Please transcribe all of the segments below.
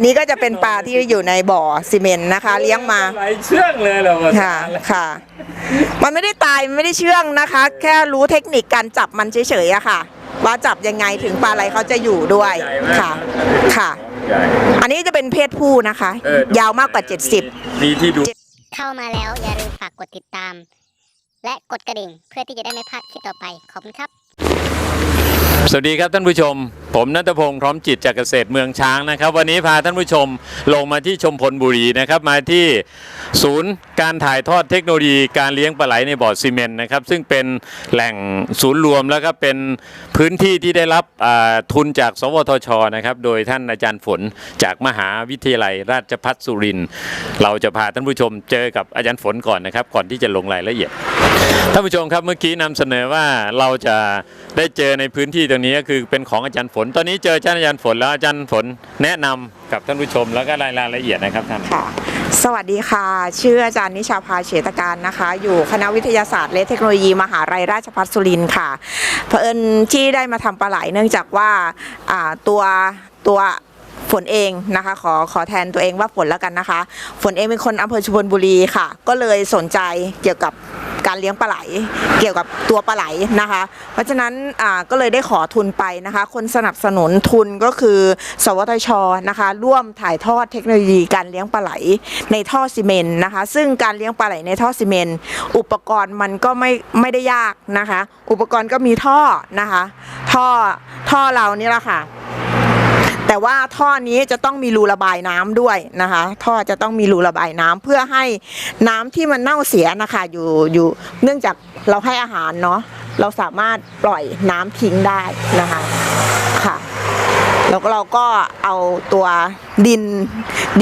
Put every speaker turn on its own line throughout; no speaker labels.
อันนี้ก็จะเป็นปลาที่อยู่ในบ่อซีเมนต์นะคะ เลี้ยงมา
ไหลเชื่องเลยเหรอวะ
ค่ะค่ะ มันไม่ได้ตายมันไม่ได้เชื่องนะคะ แค่รู้เทคนิคการจับมันเฉยๆอะค่ะ ว่าจับยังไงถึงปลาไหลเขาจะอยู่ด้วย
ใหญ่มาก
ค่ะค่ะ
ใหญ่
อันนี้จะเป็นเพศผู้นะคะ
เออยา
วมากกว่า 70
มีที่ดู
เข้ามาแล้วอย่าลืมฝากกดติดตาม และกดกระดิ่งเพื่อที่จะได้ไม่พลาดคลิปต่อไปขอบคุณครับ
สวัสดีครับท่านผู้ชม ผมนัทพงศ์พร้อมจิตจากเกษตรเมืองช้างนะครับ วันนี้พาท่านผู้ชมลงมาที่ชมพลบุรีนะครับมาที่ศูนย์การถ่ายทอดเทคโนโลยีการเลี้ยงปลาไหลในบ่อซีเมนต์นะครับซึ่งเป็นแหล่งศูนย์รวมแล้วก็เป็นพื้นที่ที่ได้รับทุนจากสวทชนะครับโดยท่านอาจารย์ฝนจากมหาวิทยาลัยราชภัฏสุรินทร์เราจะพาท่านผู้ชมเจอกับอาจารย์ฝนก่อนนะครับก่อนที่จะลงรายละเอียด ท่านผู้ชมครับเมื่อกี้นำเสนอว่าเราจะได้เจอในพื้นที่ตรงนี้ก็คือเป็นของอาจารย์ฝน ตอนนี้เจออาจารย์อาจารย์ฝนแล้วอาจารย์ฝนแนะนำกับท่านผู้ชมแล้วก็รายละเอียดนะครับท่าน
ค่ะ สวัสดีค่ะ ชื่ออาจารย์นิชาภาเฉตการนะคะ อยู่คณะวิทยาศาสตร์และเทคโนโลยีมหาลัยราชภัฏสุรินทร์ค่ะเผอิญที่ได้มาทำปลาไหลเนื่องจากว่าตัวตัวฝนเองนะคะขอขอแทนตัวเองว่าฝนแล้วกันนะคะ ฝนเองเป็นคนอำเภอชุมพลบุรีค่ะ ก็เลยสนใจเกี่ยวกับ การเลี้ยงปลาไหล เกี่ยวกับตัวปลาไหลนะคะ เพราะฉะนั้นก็เลยได้ขอทุนไปนะคะ คนสนับสนุนทุนก็คือ สวทชนะคะ ร่วมถ่ายทอดเทคโนโลยีการเลี้ยงปลาไหลในท่อซีเมนต์นะคะ ซึ่งการเลี้ยงปลาไหลในท่อซีเมนต์อุปกรณ์มันก็ไม่ไม่ได้ยากนะคะ อุปกรณ์ก็มีท่อนะคะ ท่อท่อเรานี่แหละค่ะ แต่ว่าท่อนี้จะต้องมีรูระบายน้ำด้วยนะคะ ท่อจะต้องมีรูระบายน้ำเพื่อให้น้ำที่มันเน่าเสียนะคะอยู่อยู่เนื่องจากเราให้อาหารเนาะเราสามารถปล่อยน้ำทิ้งได้นะคะค่ะแล้วเราก็เอาตัวดิน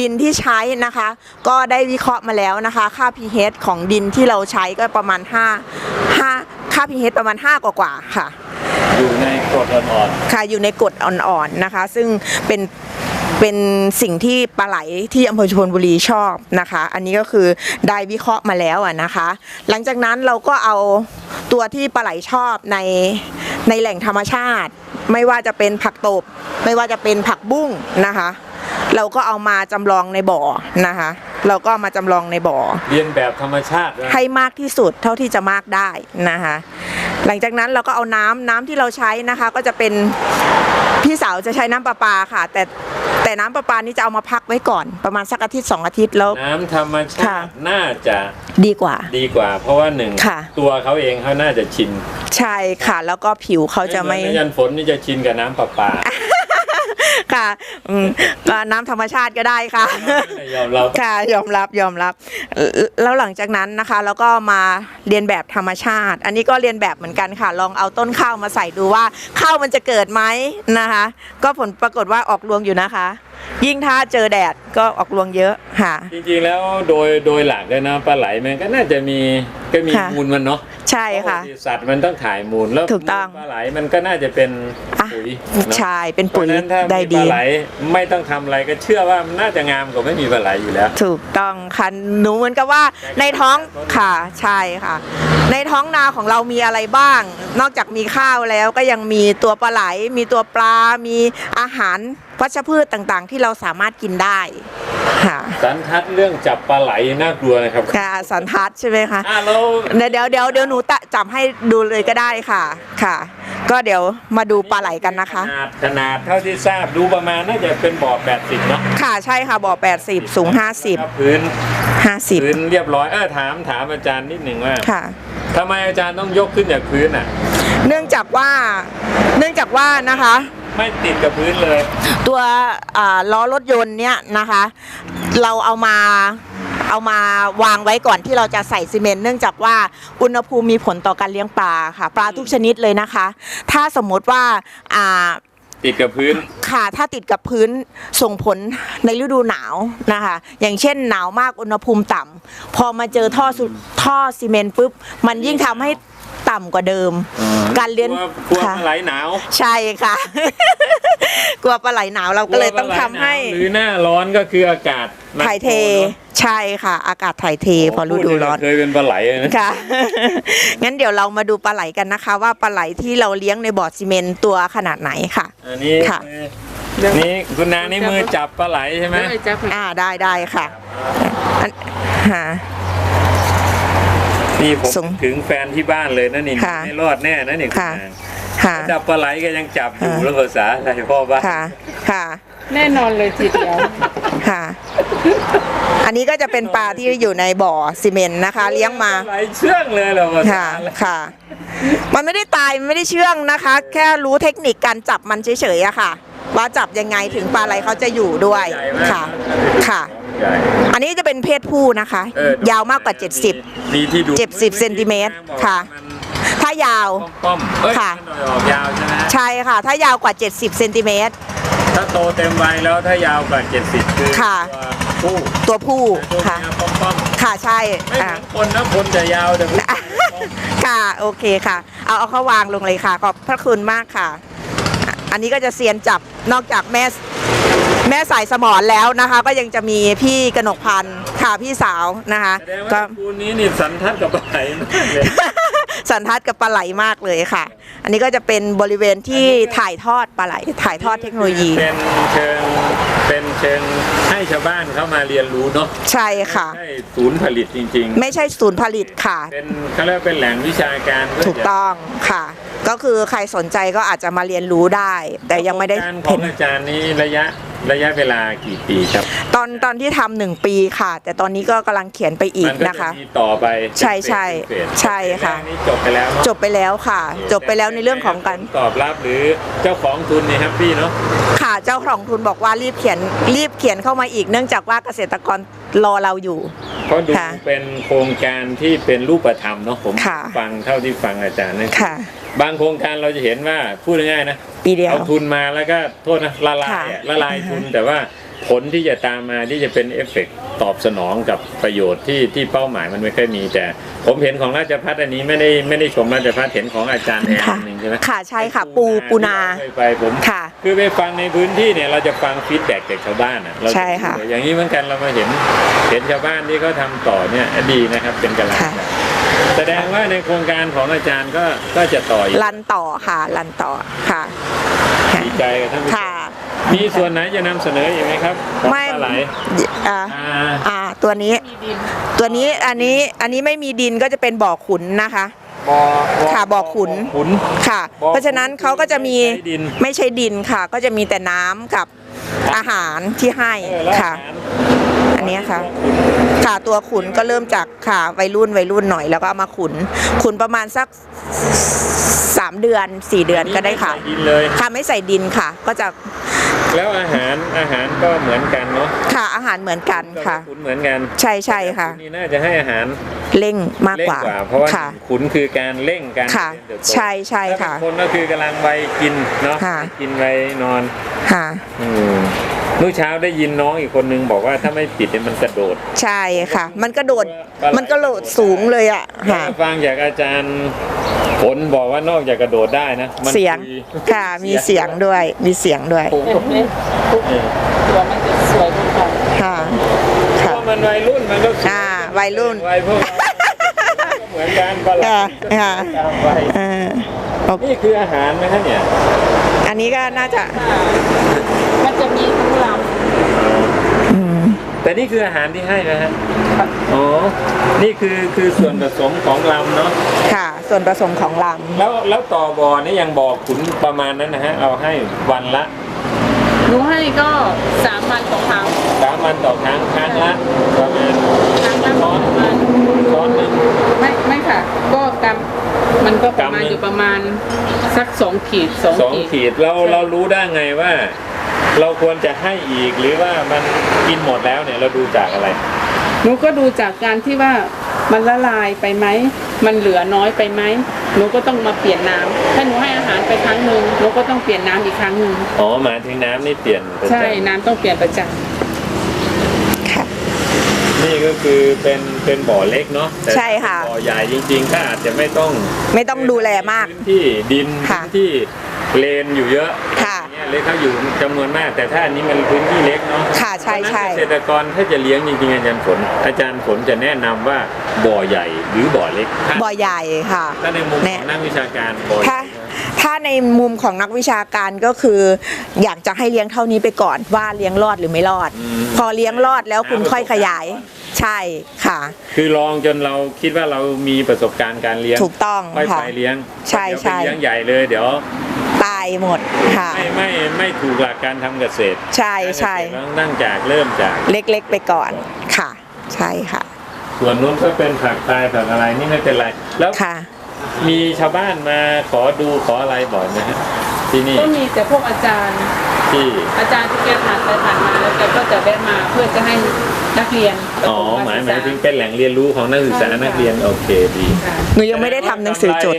ดินที่ใช้นะคะ ก็ได้วิเคราะห์มาแล้วนะคะ ค่า pH ของดินที่เราใช้ก็ประมาณ 5 5ค่า pH ประมาณ 5 กว่ากว่าค่ะ
อยู่ในกรดอ่อน
ค่ะอยู่ในกรดอ่อนๆนะคะ ซึ่งเป็นเป็นสิ่งที่ปลาไหลที่อำเภอชุมพลบุรีชอบนะคะ อันนี้ก็คือได้วิเคราะห์มาแล้วอะนะคะ หลังจากนั้นเราก็เอาตัวที่ปลาไหลชอบในในแหล่งธรรมชาติ ไม่ว่าจะเป็นผักตบ ไม่ว่าจะเป็นผักบุ้งนะคะ เราก็เอามาจำลองในบ่อนะคะ เราก็เอามาจำลองในบ่อ
ๆเรียนแบบธรรมชาตินะ
ให้มากที่สุดเท่าที่จะมากได้นะคะ หลังจากนั้นเราก็เอาน้ำน้ำที่เราใช้นะคะ ก็จะเป็นพี่สาวจะใช้น้ำประปาค่ะ แต่แต่น้ำประปานี่จะเอามาพักไว้ก่อนประมาณสักอาทิตย์สองอาทิตย์แล้ว
น้ำธรรมชา
ค่ะ
ติน่าจะ
ดีกว่า
ดีกว่า เพราะว่าหนึ่ง
ค่ะ
ตัวเขาเองเขาน่าจะชิน
ใช่ค่ะ แล้วก็ผิวเขาจะไม่
เหอนอาจารย์ฝนนี่จะชินกับน้ำประปา
ค่ะอืมก็น้ำธรรมชาติก็ได้ค่ะ
ยอมรับ
ค่ะยอมรับยอมรับเอ่อแล้วหลังจากนั้นนะคะ แล้วก็มาเรียนแบบธรรมชาติ อันนี้ก็เรียนแบบเหมือนกันค่ะ ลองเอาต้นข้าวมาใส่ดูว่าข้าวมันจะเกิดไหมนะคะ ก็ผลปรากฏว่าออกรวงอยู่นะคะ ยิ่งถ้าเจอแดดก็ออกรวงเยอะค่ะ
จริงๆแล้วโดยโดยหลักเลยนะปลาไหลมันก็น่าจะมีก็มี
ค่ะ
มูลมันเนาะ
ใช่ค่ะ
ปกติสัตว์มันต้องถ่ายมูลแล้ว
ถูกต้อง
มูลปลาไหลมันก็น่าจะเป็น
อะ
ปุ๋ยเนอะ
ใช่เป็น
เพ
ปุ๋
ราะ
ย
ฉะนั้นถ้า
ได้
มีป
ดี
ลาไหลไม่ต้องทำอะไรก็เชื่อว่ามันน่าจะงามกว่าไม่มีปลาไหลอยู่แล้ว
ถูกต้องค่ะหนูเหมือนกับว่าในท้องค่ะใช่ค่ะ ในท้องนาของเรามีอะไรบ้าง นอกจากมีข้าวแล้วก็ยังมีตัวปลาไหล มีตัวปลา มีอาหาร วัชพืชต่างๆ ที่เราสามารถกินได้ค่ะ
สันทัดเรื่องจับปลาไหลน่ากลัวนะครับ
ค่ะสันทัดใช่ไหมคะ
อะเรา
เดี๋ยวเดี๋ยวเดี๋ยวเดี๋ยวหนูตะจับให้ดูเลยก็ได้ค่ะค่ะ ก็เดี๋ยวมาดูปลาไหลกันนะคะ
ขนาดขนาดเท่าที่ทราบดูประมาณน่าจะเป็นบ่อ80เนาะ
ค่ะใช่ค่ะบ่อ80 สูง
ครับพื้น
50
พื้นเรียบร้อยเออถามถามอาจารย์นิดหนึ่งว่า
50ค่ะ
ทำไมอาจารย์ต้องยกขึ้นจากพื้นอะ
เนื่องจากว่าเนื่องจากว่านะคะ
ไม่ติดกับพื้นเลย
ตัวอ่าล้อรถยนต์เนี่ยนะคะ เราเอามาเอามาวางไว้ก่อนที่เราจะใส่ซีเมนต์เนื่องจากว่าอุณหภูมิมีผลต่อการเลี้ยงปลาค่ะ ปลาทุกชนิดเลยนะคะ ถ้าสมมติว่าอ่า
ติดกับพื้น
ค่ะถ้าติดกับพื้นส่งผลในฤดูหนาวนะคะ อย่างเช่นหนาวมากอุณหภูมิต่ำพอมาเจอท่อสุท่อซีเมนต์ปุ๊บ มันยิ่งทำให้ ต่ำกว่าเดิม การเลี้ยง
กลัวกลัว
ค่ะ
ปลาไหลหนาว
ใช่ค่ะ กลัวปลาไหลหนาวเราก็เลยต้องทำให้
หรือหน้าร้อนก็คืออากาศมัน
ถ่ายเท
โนอะ
ใช่ค่ะ อากาศถ่ายเท พอฤดูร้อน
เคยเป็นปลาไหลเลยนะ
ค่ะงั้นเดี๋ยวเรามาดูปลาไหลกันนะคะ ว่าปลาไหลที่เราเลี้ยงในบ่อซีเมนต์ตัวขนาดไหนค่ะ
อันนี้
ค่ะ
คือนี่คุณนางนี่มือจับปลาไหลใช่ไหม
ได้จับ
อ่าได้ได้ค่ะอันฮะ
นี่ผม
ส่ง
ถึงแฟนที่บ้านเลยนะนี่
ค่ะ
ไม่รอดแน่นะนี่คุณ
ค่ะ
นาง
ค่ะ
จับปลาไหลก็ยังจับอยู่
อ่า
แล้วภาษาอะไรพ่อบ้าน
ค่ะ ค่ะ
แน่นอนเลยทีเดียว
ค่ะ อันนี้ก็จะเป็นปลาที่อยู่ในบ่อซีเมนต์นะคะ เลี้ยงมา
ปลาไหลเชื่องเลยเหรอภาษา
ค่ะ
อะไร
ค่ะ มันไม่ได้ตายมันไม่ได้เชื่องนะคะ แค่รู้เทคนิคการจับมันเฉยๆอะค่ะ ว่าจับยังไงถึงปลาไหลเขาจะอยู่ด้วย
ใหญ่มาก
ค่ะ ค่ะ
ใหญ่
อันนี้จะเป็นเพศผู้นะคะ
เออยา
วมากกว่า
มีที่ดู
70เซนติเมตรค่ะ70ถ้ายาว
มันป้อมๆเอ้ย
ค่ะ
มันออกยาวใช่ไหม
ใช่ค่ะ ถ้ายาวกว่า 70เซนติเมตร
ถ้าโตเต็มวัยแล้วถ้ายาวกว่า70คือ
ค่ะ
ตัวผู้
ตัวผู้
ตัว
ค่ะ
เมียป้อม
ค่ะใช่
ๆไม่เห
อ่า
มือนคนนะคนจะยาวแต่ผู้ชายป้อม
ค่ะโอเคค่ะ เอาเอาเข้าวางลงเลยค่ะ ขอบพระคุณมากค่ะอะ อันนี้ก็จะเซียนจับนอกจากแม่ แม่สายสมอนแล้วนะคะ ก็ยังจะมีพี่กนกพันธ์ค่ะพี่สาวนะคะ
แสดง
ก็
ว่าคูนี้นี่สันทัดกับปลาไหลมากเลย
สันทัดกับปลาไหลมากเลยค่ะ อันนี้ก็จะเป็นบริเวณที่ถ่ายทอดปลาไหลถ่ายทอดเทคโนโลยี
เป็นเชิงเป็นเชิงให้ชาวบ้านเข้ามาเรียนรู้เนาะ
ใช่ค่ะ
ใช่ศูนย์ผลิตจริง
ไม่ใช่ศูนย์ผลิตค่ะ
ๆเป็นเขาเรียกว่าเป็นแหล่งวิชาการเพื่
ถูกต้องค่ะ ก็คือใครสนใจก็อาจจะมาเรียนรู้ได้ แต่ยังไม่ได้
การขอ
เห็
ง
น
อาจารย์นี้ระยะ ระยะเวลากี่ปีครับ
ตอนตอนที่ทำหนึ่งปีค่ะ แต่ตอนนี้ก็กำลังเขียนไปอีก
มัก็
นะคะ
จมีต่อไป
ใช่ใช่
เป็นเฟส
ใช่ค่ะ
แรกนี้จบไปแล้วเนอะ
จบไปแล้วค่ะ จบไปแล้วในเรื่องของการ
ตอบรับหรือเจ้าของทุนนี่แฮปปี้เนาะ
ค่ะ เจ้าของทุนบอกว่ารีบเขียนรีบเขียนเข้ามาอีกเนื่องจากว่าเกษตรกรรอเราอยู่
เพราะดู
ค่ะ
เป็นโครงการที่เป็นรูปธรรมเนาะผม
ค่ะ
ฟังเท่าที่ฟังอาจารย์นะ
ค่ะ
บางโครงการเราจะเห็นว่าพูดง่ายๆนะ
ปีเดียว
เอาทุนมาแล้วก็โทษนะละลาย
ค่ะ
อะละลายทุนแต่ว่าผลที่จะตามมาที่จะเป็นเอฟเฟกต์ ตอบสนองกับประโยชน์ที่ที่เป้าหมายมันไม่ค่อยมีแต่ ผมเห็นของราชพัฒอันนี้ไม่ได้ไม่ได้ชมราชพัฒเห็นของอาจารย์แอน
ค่ะ
หนึ่งใช่ไหม
ค่ะใช่ค่ะ ปูปูนา
ที่เรเคยไปผม
ค่ะ
คือไปฟังในพื้นที่เนี่ยเราจะฟังฟีดแบ็กจากชาวบ้านอะเราจ
ใช่ค่ะ
อย่างนี้เหมือนกันเรามาเห็นเห็นชาวบ้านที่เขาทำต่อเนี่ยดีนะครับเป็นกำลัง
ค่ะ
ใจแสดงว่าในโครงการของอาจารย์ก็ก็จะต่ออีก
รันต่อค่ะรันต่อค่ะค่ะ
ดีใจกับท่านผู้ชม
ค่ะ
มีส่วนไหนจะนำเสนออีกไหมครับของ
ไม่
ปลาไหล
อ่า
อ่า
อ่าตัวนี้
มีดิน
ตัวนี้อันนี้อันนี้ไม่มีดินก็จะเป็นบ่อขุนนะคะ
บ่อ
ค่ะบ่อขุน
ขุน
ค่ะ
บ่อ
เพราะฉะนั้นเขาก็จะมี
ไม่ใช้ดิน
ไม่ใช่ดินค่ะ ก็จะมีแต่น้ำกับอาหารที่ให้
เออแล้ว
ค่ะ
อาหาร
อันนี้ค่ะ ค่ะตัวขุนก็เริ่มจากค่ะวัยรุ่นวัยรุ่นหน่อยแล้วก็เอามาขุน ขุนประมาณสัก สามเดือนสี่เดือนก็ได้ค่ะ
ม่ใส่ดินเลย
ค่ะไม่ใส่ดินค่ะ ก็จะ
แล้วอาหารอาหารก็เหมือนกันเนาะ
ค่ะอาหารเหมือนกันค่ะ
ขุนเหมือนกัน
ใช่ใช่ค่ะ
นี่น่าจะให้อาหาร
เร่งมาก
เร่ง
กว่า
กว่า เพราะว่า
ค่ะ
ขุนคือการเร่งการ
ค่ะ
เจริญเติบโต
ใช่ใช่ค่ะ
ถ้าเป็นคนก็คือกำลังวัยกินเนาะ
ค่ะ
กินวัยนอน
ค่ะ
อืมเมื่อเช้าได้ยินน้องอีกคนนึงบอกว่าถ้าไม่ปิดเนี่ยมันกระโดด
ใช่ค่ะ มันกระโดดมันกระโดดสูงเลยอะค่ะ
แล้วฟังจากอาจารย์ ผลบอกว่านอกจากกระโดดได้นะมัน
เสียง
มี
ค่ะมีเสียงด้วยมีเสียงด้วย
เห็นไหมทุก
เออ
ตัวมันจะสวยทุกคน
ค่ะ
เพ
ค่ะ
ราะมันวัยรุ่นมันก็ส
อ่าวัยรุ่น
วัยพวกเราก็เหมือนกันปลาไหล
ค่ะค่ะ
ตามวัย
เออโอเค
นี่คืออาหารไหมคะเนี่ย
อันนี้ก็น่าจะ
มันจะมีทั้งล
อืม
แต่นี่คืออาหารที่ให้นะฮะอ๋อนี่คือคือส่วนผสมของลำเนาะ
ค่ะ ส่วนผสมของล
แล้วแล้วต่อบ่อนี่ยังบ่อขุนประมาณนั้นนะฮะเอาให้วันละำ
หนูให้ก็สามวันต่อครั้ง
สามวันต่อครั้งครั้งละประมาณ
ครั้งละประมาณ
ช้อนหนึ่ง
ไม่ไม่ค่ะ ก็กำมันก็ประมาณ
กำหนึ่ง
อยู่ประมาณสักสองขีดสอง
สอง
ขีด
ขีดเราเรารู้ได้ไงว่า เราควรจะให้อีกหรือว่ามันกินหมดแล้วเนี่ยเราดูจากอะไร
หนูก็ดูจากการที่ว่า มันละลายไปไหม มันเหลือน้อยไปไหมหนูก็ต้องมาเปลี่ยนน้ำถ้าหนูให้อาหารไปครั้งหนึ่งหนูก็ต้องเปลี่ยนน้ำอีกครั้งหนึ่ง
อ๋อหมายถึงน้ำนี่เปลี่ยนประจำ
ใช่น้ำต้องเปลี่ยนประจำ
ค่ะ
นี่ก็คือเป็นเป็นบ่อเล็กเนาะแต่
ใช่ค่ะ
บ่อใหญ่จริงๆก็อาจจะไม่ต้อง
ไม่ต้องดูแลมาก
พื้นที่ดิน
ค่ะ
พื้นที่เลนอยู่เยอะ
ค่ะ
อย่าง เงี้ยเลยเขาอยู่จำนวนมาก แต่ถ้าอันนี้มันพื้นที่เล็กเนาะ
ค่ะใช่ใช่
เพราะฉะนั้นเกษตรกรถ้าจะเลี้ยงจริงๆอาจารย์ฝน อาจารย์ฝนจะแนะนำว่าบ่อใหญ่หรือบ่อเล็กถ้า
บ่อใหญ่ค่ะ
ถ้าในมุมข
แน่
องนักวิชาการบ่อให
ถ้า
ญ่
ถ้าในมุมของนักวิชาการก็คือ อยากจะให้เลี้ยงเท่านี้ไปก่อนว่าเลี้ยงรอดหรือไม่รอด
อืม
พอเลี้ยงรอดแล้วคุณค่อยขยาย ใช่ค่ะ
คือลองจนเราคิดว่าเรามีประสบการณ์การเลี้ยง
ถูกต้อง
ค่อย
ค่ะ
ไปเลี้ยง
ใช่
เดี๋ยว
ใช่
ไปเลี้ยงใหญ่เลยเดี๋ยว
ตายหมดค่ะ
ไม่ไม่ไม่ถูกหลักการทำเกษตร
ใช่ใช่
การเกษตรต้องตั้งจากเริ่มจาก
เล็กๆไปก่อนค่ะ ใช่ค่ะ
ส่วนนู้นก็เป็นผักตายผักอะไรนี่ไม่เป็นไร แล้ว
ค่ะ
มีชาวบ้านมาขอดูขออะไรบ่อยไหมฮะที่นี่
ก็มีแต่พวกอาจารย์
ที่
อาจารย์ที่แกผ่านไปผ่านมาแล้วแกก็จะแวะมาเพื่อจะให้นักเรียนประ
อ๋อ
ถ
หมาย
ศึก
หมาย
ษ
ถึงเป็นแหล่งเรียนรู้ของนักศึกษา
ใช่ค่ะ
นักเรียนโอเคดี
ค่ะ
หนูยังไม่ได้ทำหนังสือจด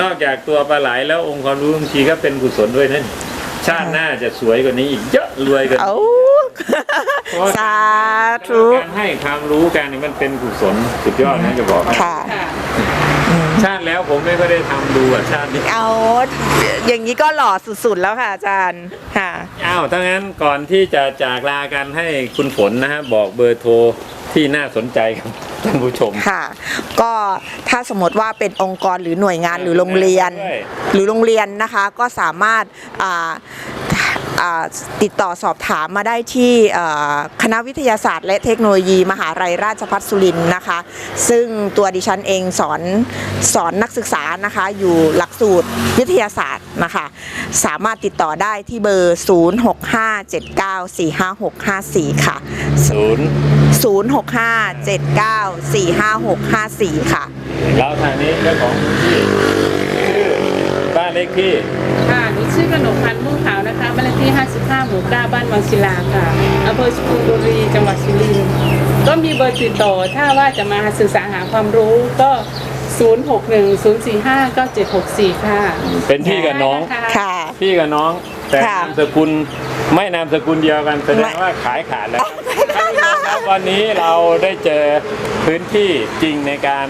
นอกจากตัวปลาไหลแล้วองค์ความรู้บางทีก็เป็นกุศลด้วยนั่นชาติหน้าจะสวยกว่านี้อีกเยอะรวยกว่านี้
เอา
เพราะว่า
สาธุ
การให้ความรู้กันนี่มันเป็นกุศลสุดยอดนะจะบอกให้
ค่ะ
ค่ะ
ชาติแล้วผมไม่ค่อยได้ทำดูอะชาตินี้
เอาอย่างนี้ก็หล่อสุดๆแล้วค่ะอาจารย์ค่ะ
อ้าวถ้างั้นก่อนที่จะจากลากันให้คุณฝนนะฮะบอกเบอร์โทร ที่น่าสนใจกับท่านผู้ชม
ค่ะ ก็ถ้าสมมติว่าเป็นองค์กรหรือหน่วยงานหรือโรงเรียน
ด้วย
หรือโรงเรียนนะคะ ก็สามารถอ่าอ่า ติดต่อสอบถามมาได้ที่เอ่อคณะวิทยาศาสตร์ และเทคโนโลยี มหาลัยราชภัฏสุรินทร์นะคะ ซึ่งตัวดิฉันเองสอนสอนนักศึกษานะคะ อยู่หลักสูตรวิทยาศาสตร์นะคะ สามารถติดต่อได้ที่เบอร์ 0657945654 ค่ะ
ศูนย์
0657945654 ค่ะ
แล้วทางนี้เจ้าของที่ชื่อบ้านเลขที่
ค่ะหนูชื่อกนกพันธ์มุ่งขาวนะคะบ้านเลขที่ 55 หมู่ 9 บ้านวังศิลาค่ะอำเภอสุพรรณบุรีจังหวัดสุรินทร์ก็มีเบอร์ติดต่อถ้าว่าจะมาศึกษาหาความรู้ก็ 0610459764 ค่ะ
เป็นพี่กับน้อง
ได้ะ
ค่ะ
พี่กับน้อง แต่
ค่ะ
นามสกุลไม่นามสกุลเดียวกันแสด
ไม่
งว่าขายขาดแล้วท่านผู้ชมครับวันนี้เราได้เจอ พื้นที่จริงในการ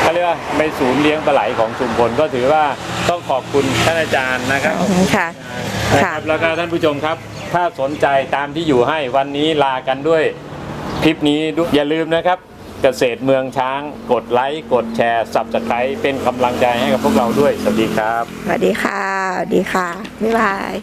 เขาเรียกว่าไปศูนย์เลี้ยงปลาไหลของชุมพลก็ถือว่าต้องขอบคุณท่านอาจารย์นะครับ
ค่ะ
นะครับแล้วก็ท่านผู้ชมครับ ถ้าสนใจตามที่อยู่ให้วันนี้ลากันด้วยคลิปนี้ด้วยอย่าลืมนะครับเกษตรเมืองช้าง กดไลค์กดแชร์สับสไครเป็นกำลังใจให้กับพวกเราด้วย สวัสดีครับ
สวัสดีค่ะ สวัสดีค่ะ บ๊ายบาย